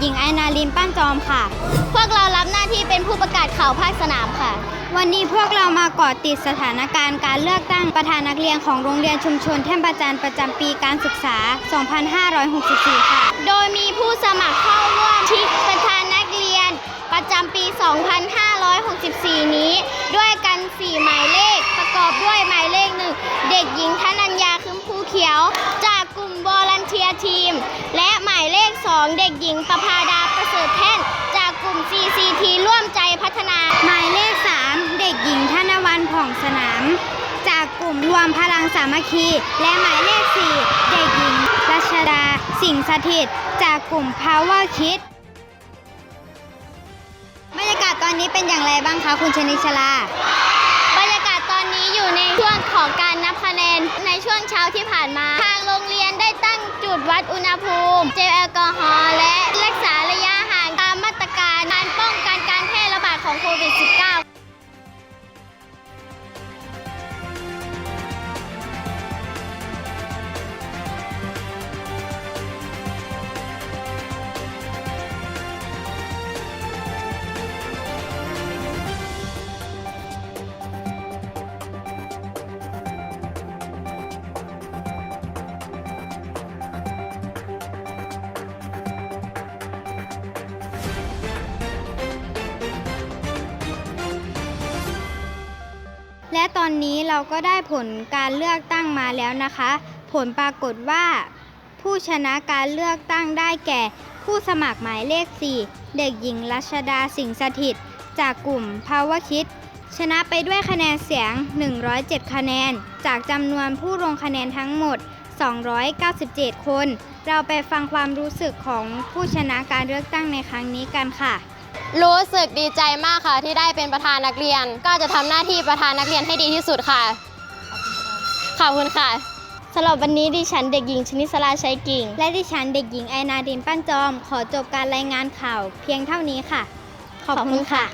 หญิงไอนาลินป้านจอมค่ะ พวกเรารับหน้าที่เป็นผู้ประกาศข่าวภาคสนามค่ะ วันนี้พวกเรามาเกาะติดสถานการณ์การเลือกตั้งประธานนักเรียนของโรงเรียนชุมชนแท่นประจันประจำปีการศึกษา 2564 ค่ะ โดยมีผู้สมัครเข้าร่วมชิงประธานนักเรียนประจำปี 2564 นี้ ด้วยกัน 4 หมายเลขประกอบด้วยหมายเลขหนึ่งเด็กหญิงธนัญญาคึมภูเขียวจาก 2 เด็กหญิงประภาดาประเสริฐแท่น จากกลุ่ม CCT ร่วมใจพัฒนา หมายเลข 3 เด็กหญิงธนวันผ่องสนาม จากกลุ่มรวมพลังสามัคคี และหมายเลข 4 เด็กหญิงรัชดา สิงห์สถิต จากกลุ่ม Power Kids บรรยากาศตอนนี้เป็นอย่างไรบ้างคะคุณชนิชลาบรรยากาศตอนนี้อยู่ในช่วงของการนับคะแนนในช่วงเช้าที่ผ่านมา ทางโรงเรียนได้ตั้งจุดวัดอุณหภูมิ เจลแอลกอฮ และตอนนี้เราก็ได้ผลการเลือกตั้งมาแล้วนะคะ ผลปรากฏว่า ผู้ชนะการเลือกตั้งได้แก่ ผู้สมัครหมายเลข 4 เด็กหญิงรัชดาสิงห์สถิต จากกลุ่ม Power Kids ชนะไปด้วยคะแนนเสียง 107 คะแนน จากจำนวนผู้ลงคะแนนทั้งหมด 297 คน เราไปฟังความรู้สึกของผู้ชนะการเลือกตั้งในครั้งนี้กันค่ะ รู้สึกดีใจมากค่ะที่ได้เป็นประธานนักเรียน ก็จะทำหน้าที่ประธานนักเรียนให้ดีที่สุดค่ะ ขอบคุณค่ะสำหรับวันนี้ดิฉันเด็กหญิงชนิสราชัยกิ่ง และดิฉันเด็กหญิงไอนาดินปั้นจอม ขอจบการรายงานข่าว เพียงเท่านี้ค่ะ ขอบคุณค่ะ